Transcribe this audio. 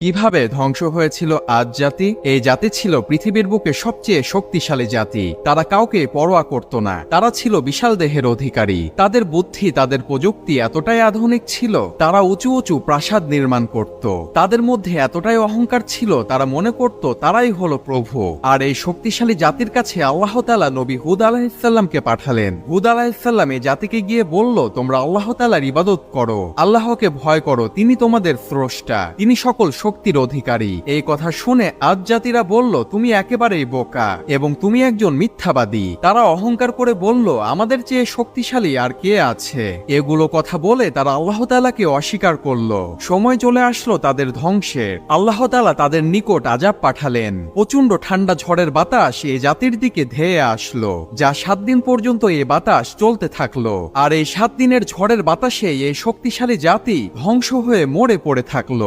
কীভাবে ধ্বংস হয়েছিল আজ জাতি? এই জাতি ছিল পৃথিবীর বুকে সবচেয়ে শক্তিশালী জাতি। তারা কাউকে পরোয়া করত না। তারা ছিল বিশাল দেহের অধিকারী। তাদের বুদ্ধি, তাদের প্রযুক্তি এতটাই আধুনিক ছিল, তারা উঁচু উঁচু প্রাসাদ নির্মাণ করত। তাদের মধ্যে এতটাই অহংকার ছিল, তারা মনে করত তারাই হলো প্রভু। আর এই শক্তিশালী জাতির কাছে আল্লাহ তালা নবী হুদ আলাহিসাল্লামকে পাঠালেন। হুদ আলাহিসাল্লাম এই জাতিকে গিয়ে বলল, তোমরা আল্লাহ তালার ইবাদত করো। আল্লাহকে ভয় করো। তিনি তোমাদের স্রষ্টা। তিনি সকল শক্তির অধিকারী। এই কথা শুনে আজ জাতিরা বলল, তুমি একেবারেই বোকা এবং তুমি একজন মিথ্যাবাদী। তারা অহংকার করে বলল, আমাদের চেয়ে শক্তিশালী আর কে আছে? এগুলো কথা বলে তারা আল্লাহ তালাকে অস্বীকার করল। সময় চলে আসলো তাদের ধ্বংসের। আল্লাহ তালা তাদের নিকট আজাব পাঠালেন। প্রচণ্ড ঠান্ডা ঝড়ের বাতাস এই জাতির দিকে ধেয়ে আসলো, যা সাত দিন পর্যন্ত এ বাতাস চলতে থাকল। আর এই সাত দিনের ঝড়ের বাতাসে এই শক্তিশালী জাতি ধ্বংস হয়ে মরে পড়ে থাকল।